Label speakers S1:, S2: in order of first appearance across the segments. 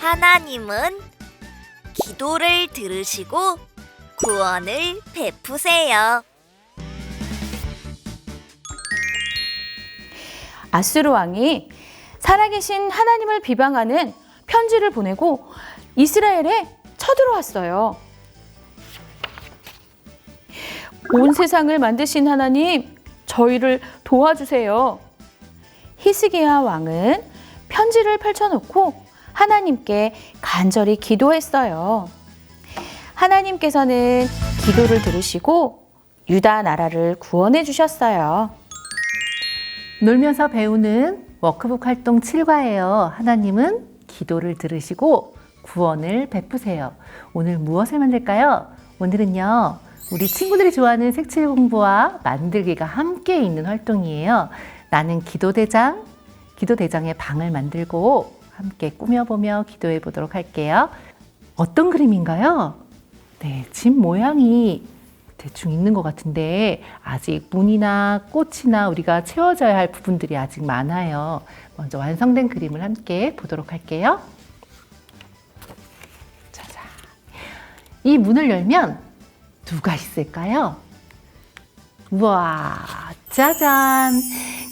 S1: 하나님은 기도를 들으시고 구원을 베푸세요.
S2: 아수르 왕이 살아계신 하나님을 비방하는 편지를 보내고 이스라엘에 쳐들어왔어요. 온 세상을 만드신 하나님, 저희를 도와주세요. 히스기야 왕은 편지를 펼쳐놓고 하나님께 간절히 기도했어요. 하나님께서는 기도를 들으시고 유다 나라를 구원해 주셨어요.
S3: 놀면서 배우는 워크북 활동 7과예요. 하나님은 기도를 들으시고 구원을 베푸세요. 오늘 무엇을 만들까요? 오늘은요, 우리 친구들이 좋아하는 색칠 공부와 만들기가 함께 있는 활동이에요. 나는 기도대장, 기도대장의 방을 만들고 함께 꾸며보며 기도해 보도록 할게요. 어떤 그림인가요? 네, 집 모양이 대충 있는 것 같은데 아직 문이나 꽃이나 우리가 채워져야 할 부분들이 아직 많아요. 먼저 완성된 그림을 함께 보도록 할게요. 짜잔. 이 문을 열면 누가 있을까요? 우와, 짜잔.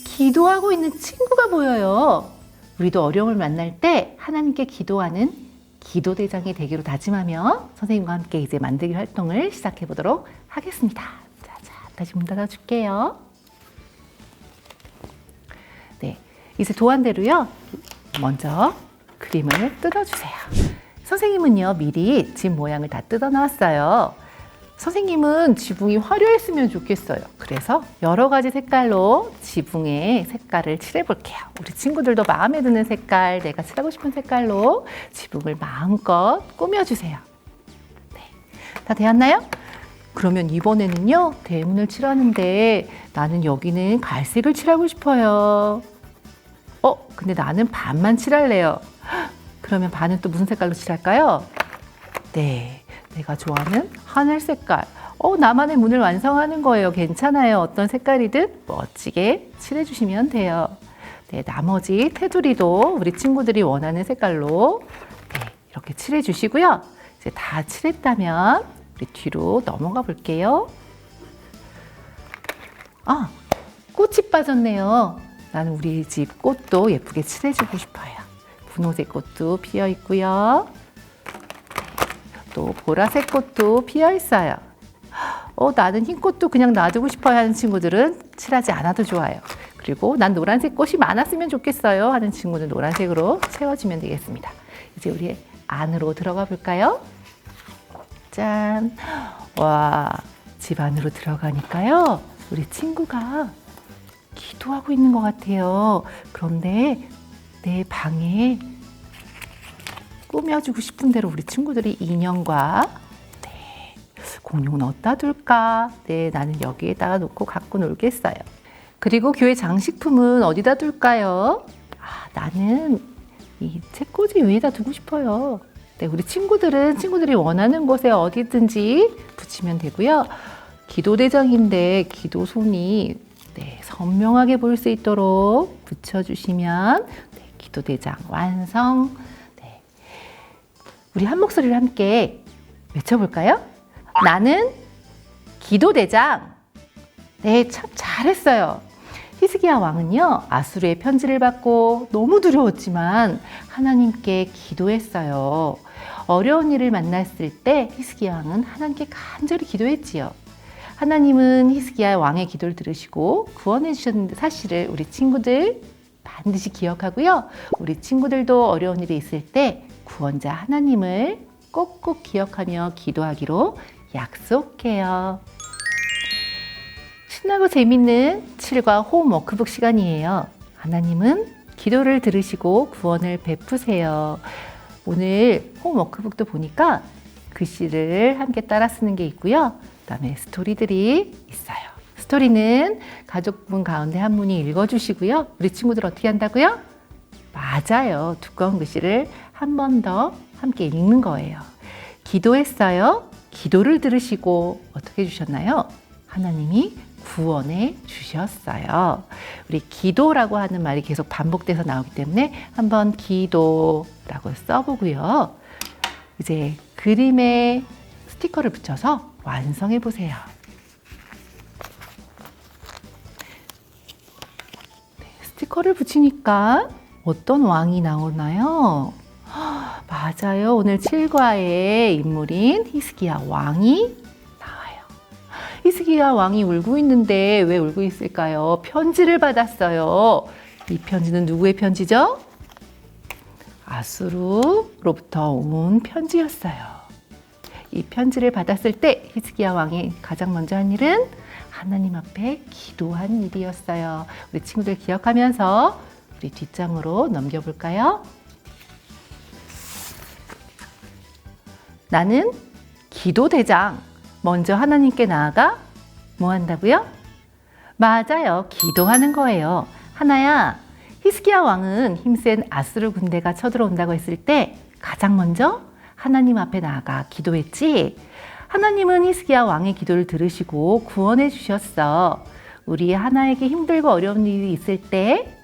S3: 기도하고 있는 친구가 보여요. 우리도 어려움을 만날 때 하나님께 기도하는 기도대장이 되기로 다짐하며 선생님과 함께 이제 만들기 활동을 시작해 보도록 하겠습니다. 짜잔, 다시 문 닫아줄게요. 네, 이제 도안대로요. 먼저 그림을 뜯어주세요. 선생님은요, 미리 집 모양을 다 뜯어 놨어요. 선생님은 지붕이 화려했으면 좋겠어요. 그래서 여러 가지 색깔로 지붕에 색깔을 칠해 볼게요. 우리 친구들도 마음에 드는 색깔, 내가 칠하고 싶은 색깔로 지붕을 마음껏 꾸며주세요. 네. 다 되었나요? 그러면 이번에는요, 대문을 칠하는데 나는 여기는 갈색을 칠하고 싶어요. 어, 근데 나는 반만 칠할래요. 헉, 그러면 반은 또 무슨 색깔로 칠할까요? 네. 내가 좋아하는 하늘 색깔. 어, 나만의 문을 완성하는 거예요. 괜찮아요. 어떤 색깔이든 멋지게 칠해주시면 돼요. 네, 나머지 테두리도 우리 친구들이 원하는 색깔로 네, 이렇게 칠해주시고요. 이제 다 칠했다면 우리 뒤로 넘어가 볼게요. 아, 꽃이 빠졌네요. 나는 우리 집 꽃도 예쁘게 칠해주고 싶어요. 분홍색 꽃도 피어 있고요. 또 보라색 꽃도 피어 있어요. 어, 나는 흰 꽃도 그냥 놔두고 싶어요 하는 친구들은 칠하지 않아도 좋아요. 그리고 난 노란색 꽃이 많았으면 좋겠어요 하는 친구는 노란색으로 채워주면 되겠습니다. 이제 우리 안으로 들어가 볼까요? 짠! 와, 집 안으로 들어가니까요. 우리 친구가 기도하고 있는 것 같아요. 그런데 내 방에 꾸며주고 싶은 대로 우리 친구들이 인형과 네, 공룡은 어디다 둘까? 네, 나는 여기에다가 놓고 갖고 놀겠어요. 그리고 교회 장식품은 어디다 둘까요? 아, 나는 이 책꽂이 위에다 두고 싶어요. 네, 우리 친구들은 친구들이 원하는 곳에 어디든지 붙이면 되고요. 기도대장인데 기도손이 네, 선명하게 보일 수 있도록 붙여주시면 네, 기도대장 완성. 네. 우리 한 목소리를 함께 외쳐볼까요? 나는 기도대장. 네, 참 잘했어요. 히스기야 왕은요, 아수르의 편지를 받고 너무 두려웠지만 하나님께 기도했어요. 어려운 일을 만났을 때 히스기야 왕은 하나님께 간절히 기도했지요. 하나님은 히스기야 왕의 기도를 들으시고 구원해 주셨는데 사실을 우리 친구들 반드시 기억하고요. 우리 친구들도 어려운 일이 있을 때 구원자 하나님을 꼭꼭 기억하며 기도하기로 약속해요. 신나고 재밌는 7과 호흡 워크북 시간이에요. 하나님은 기도를 들으시고 구원을 베푸세요. 오늘 호흡 워크북도 보니까 글씨를 함께 따라 쓰는 게 있고요. 그다음에 스토리들이 있어요. 스토리는 가족분 가운데 한 분이 읽어주시고요. 우리 친구들 어떻게 한다고요? 맞아요. 두꺼운 글씨를 한 번 더 함께 읽는 거예요. 기도했어요. 기도를 들으시고 어떻게 해주셨나요? 하나님이 구원해 주셨어요. 우리 기도라고 하는 말이 계속 반복돼서 나오기 때문에 한번 기도라고 써보고요. 이제 그림에 스티커를 붙여서 완성해 보세요. 네, 스티커를 붙이니까 어떤 왕이 나오나요? 헉, 맞아요. 오늘 7과의 인물인 히스기야 왕이 나와요. 히스기야 왕이 울고 있는데 왜 울고 있을까요? 편지를 받았어요. 이 편지는 누구의 편지죠? 아수르로부터 온 편지였어요. 이 편지를 받았을 때 히스기야 왕이 가장 먼저 한 일은 하나님 앞에 기도한 일이었어요. 우리 친구들 기억하면서 우리 뒷장으로 넘겨볼까요? 나는 기도대장. 먼저 하나님께 나아가 뭐 한다고요? 맞아요. 기도하는 거예요. 하나야, 히스기야 왕은 힘센 아수르 군대가 쳐들어온다고 했을 때 가장 먼저 하나님 앞에 나아가 기도했지. 하나님은 히스기야 왕의 기도를 들으시고 구원해 주셨어. 우리 하나에게 힘들고 어려운 일이 있을 때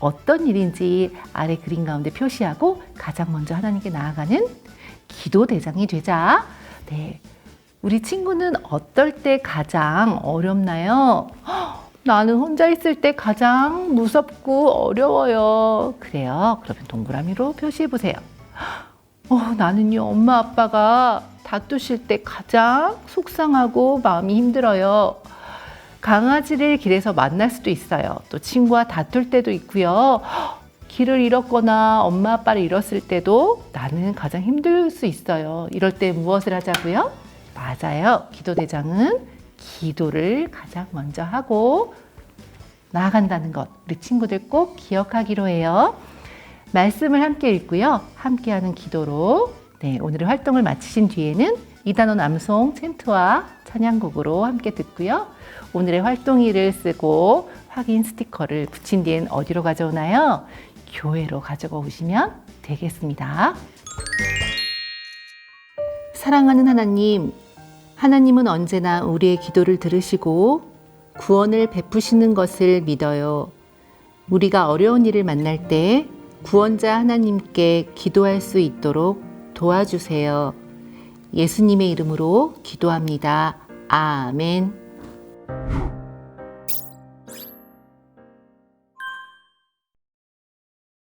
S3: 어떤 일인지 아래 그림 가운데 표시하고 가장 먼저 하나님께 나아가는 기도 대장이 되자. 네. 우리 친구는 어떨 때 가장 어렵나요? 헉, 나는 혼자 있을 때 가장 무섭고 어려워요. 그래요. 그러면 동그라미로 표시해 보세요. 어, 나는요, 엄마 아빠가 다투실 때 가장 속상하고 마음이 힘들어요. 강아지를 길에서 만날 수도 있어요. 또 친구와 다툴 때도 있고요. 길을 잃었거나 엄마 아빠를 잃었을 때도 나는 가장 힘들 수 있어요. 이럴 때 무엇을 하자고요? 맞아요. 기도대장은 기도를 가장 먼저 하고 나아간다는 것. 우리 친구들 꼭 기억하기로 해요. 말씀을 함께 읽고요. 함께하는 기도로 네, 오늘의 활동을 마치신 뒤에는 이단원 암송 챈트와 찬양곡으로 함께 듣고요. 오늘의 활동일을 쓰고 확인 스티커를 붙인 뒤엔 어디로 가져오나요? 교회로 가져가 오시면 되겠습니다. 사랑하는 하나님, 하나님은 언제나 우리의 기도를 들으시고 구원을 베푸시는 것을 믿어요. 우리가 어려운 일을 만날 때 구원자 하나님께 기도할 수 있도록 도와주세요. 예수님의 이름으로 기도합니다. 아멘.